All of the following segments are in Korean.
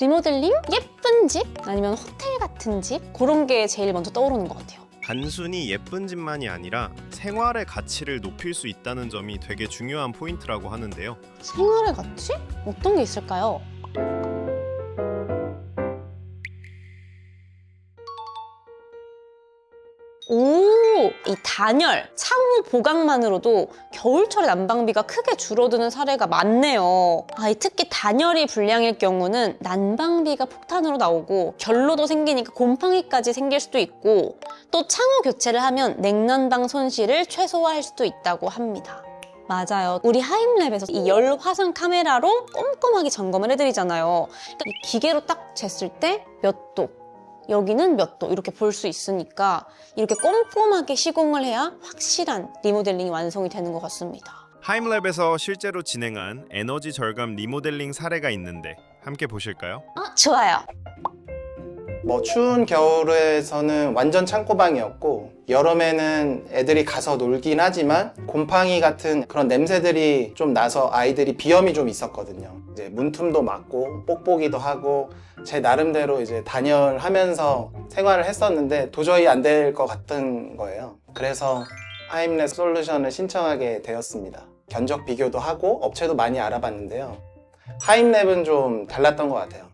리모델링? 예쁜 집? 아니면 호텔 같은 집? 그런 게 제일 먼저 떠오르는 것 같아요. 단순히 예쁜 집만이 아니라 생활의 가치를 높일 수 있다는 점이 되게 중요한 포인트라고 하는데요. 생활의 가치? 어떤 게 있을까요? 오, 이 단열, 창호 보강만으로도 겨울철에 난방비가 크게 줄어드는 사례가 많네요. 아, 이 특히 단열이 불량일 경우는 난방비가 폭탄으로 나오고 결로도 생기니까 곰팡이까지 생길 수도 있고 또 창호 교체를 하면 냉난방 손실을 최소화할 수도 있다고 합니다. 맞아요. 우리 하임랩에서 이 열 화상 카메라로 꼼꼼하게 점검을 해드리잖아요. 그러니까 이 기계로 딱 쟀을 때 몇 도, 여기는 몇 도 이렇게 볼 수 있으니까 이렇게 꼼꼼하게 시공을 해야 확실한 리모델링이 완성이 되는 것 같습니다. 하임랩에서 실제로 진행한 에너지 절감 리모델링 사례가 있는데 함께 보실까요? 아, 좋아요. 뭐 추운 겨울에서는 완전 창고방이었고 여름에는 애들이 가서 놀긴 하지만 곰팡이 같은 그런 냄새들이 좀 나서 아이들이 비염이 좀 있었거든요. 이제 문틈도 맞고 뽁뽁이도 하고 제 나름대로 이제 단열하면서 생활을 했었는데 도저히 안 될 것 같은 거예요. 그래서 하임랩 솔루션을 신청하게 되었습니다. 견적 비교도 하고 업체도 많이 알아봤는데요. 하임랩은 좀 달랐던 것 같아요.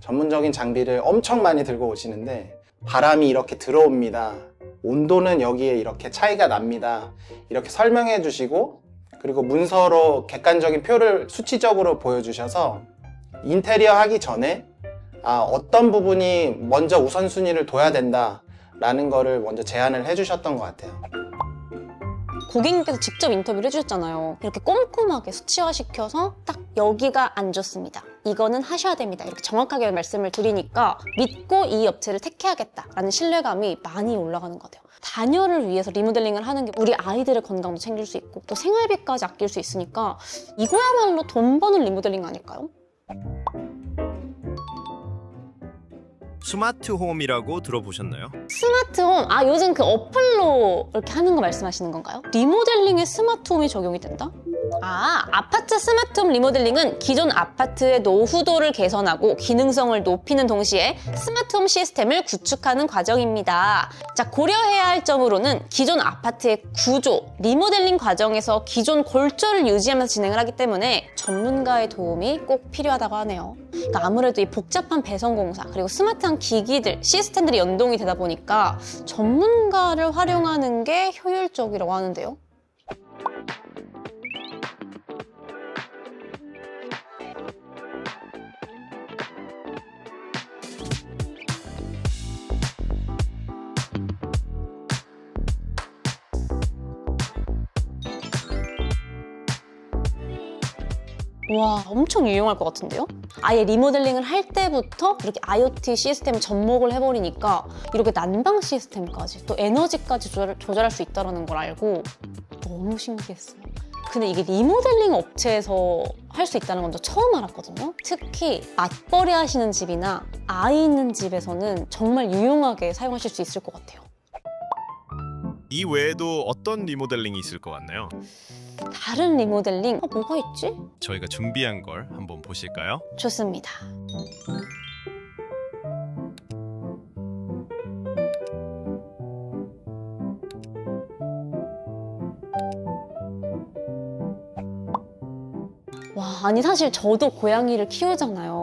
전문적인 장비를 엄청 많이 들고 오시는데 바람이 이렇게 들어옵니다. 온도는 여기에 이렇게 차이가 납니다. 이렇게 설명해 주시고 그리고 문서로 객관적인 표를 수치적으로 보여주셔서 인테리어 하기 전에 아, 어떤 부분이 먼저 우선순위를 둬야 된다 라는 거를 먼저 제안을 해주셨던 것 같아요. 고객님께서 직접 인터뷰를 해주셨잖아요. 이렇게 꼼꼼하게 수치화시켜서 딱 여기가 안 좋습니다. 이거는 하셔야 됩니다. 이렇게 정확하게 말씀을 드리니까 믿고 이 업체를 택해야겠다라는 신뢰감이 많이 올라가는 것 같아요. 자녀를 위해서 리모델링을 하는 게 우리 아이들의 건강도 챙길 수 있고 또 생활비까지 아낄 수 있으니까 이거야말로 돈 버는 리모델링 아닐까요? 스마트 홈이라고 들어보셨나요? 스마트홈, 아 요즘 그 어플로 이렇게 하는 거 말씀하시는 건가요? 리모델링에 스마트홈이 적용이 된다? 아, 아파트 스마트홈 리모델링은 기존 아파트의 노후도를 개선하고 기능성을 높이는 동시에 스마트홈 시스템을 구축하는 과정입니다. 자, 고려해야 할 점으로는 기존 아파트의 구조, 리모델링 과정에서 기존 골조를 유지하면서 진행을 하기 때문에 전문가의 도움이 꼭 필요하다고 하네요. 그러니까 아무래도 이 복잡한 배선 공사 그리고 스마트한 기기들, 시스템들이 연동이 되다 보니까 전문가를 활용하는 게 효율적이라고 하는데요. 와, 엄청 유용할 것 같은데요? 아예 리모델링을 할 때부터 이렇게 IoT 시스템 접목을 해버리니까 이렇게 난방 시스템까지 또 에너지까지 조절, 조절 할 수 있다는 걸 알고 너무 신기했어요. 근데 이게 리모델링 업체에서 할 수 있다는 건 저 처음 알았거든요. 특히 맞벌이 하시는 집이나 아이 있는 집에서는 정말 유용하게 사용하실 수 있을 것 같아요. 이 외에도 어떤 리모델링이 있을 것 같나요? 다른 리모델링, 어, 뭐가 있지? 저희가 준비한 걸 한번 보실까요? 좋습니다. 와, 아니 사실 저도 고양이를 키우잖아요.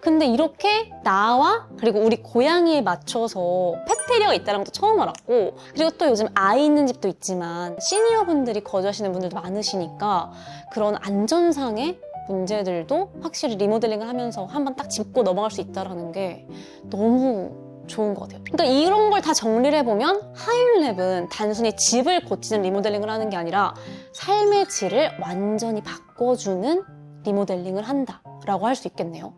근데 이렇게 나와 그리고 우리 고양이에 맞춰서 페테리아가 있다는 것도 처음 알았고 그리고 또 요즘 아이 있는 집도 있지만 시니어분들이 거주하시는 분들도 많으시니까 그런 안전상의 문제들도 확실히 리모델링을 하면서 한번 딱 짚고 넘어갈 수 있다는 게 너무 좋은 것 같아요. 그러니까 이런 걸 다 정리를 해보면 하임랩은 단순히 집을 고치는 리모델링을 하는 게 아니라 삶의 질을 완전히 바꿔주는 리모델링을 한다라고 할 수 있겠네요.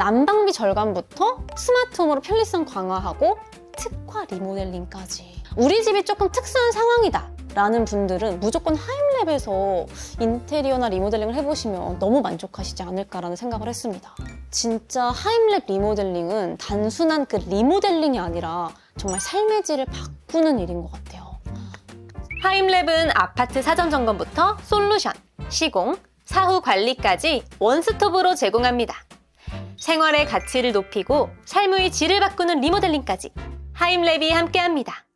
난방비 절감부터 스마트홈으로 편리성 강화하고 특화 리모델링까지. 우리 집이 조금 특수한 상황이다. 라는 분들은 무조건 하임랩에서 인테리어나 리모델링을 해보시면 너무 만족하시지 않을까라는 생각을 했습니다. 진짜 하임랩 리모델링은 단순한 그 리모델링이 아니라 정말 삶의 질을 바꾸는 일인 것 같아요. 하임랩은 아파트 사전 점검부터 솔루션, 시공, 사후 관리까지 원스톱으로 제공합니다. 생활의 가치를 높이고 삶의 질을 바꾸는 리모델링까지 하임랩이 함께합니다.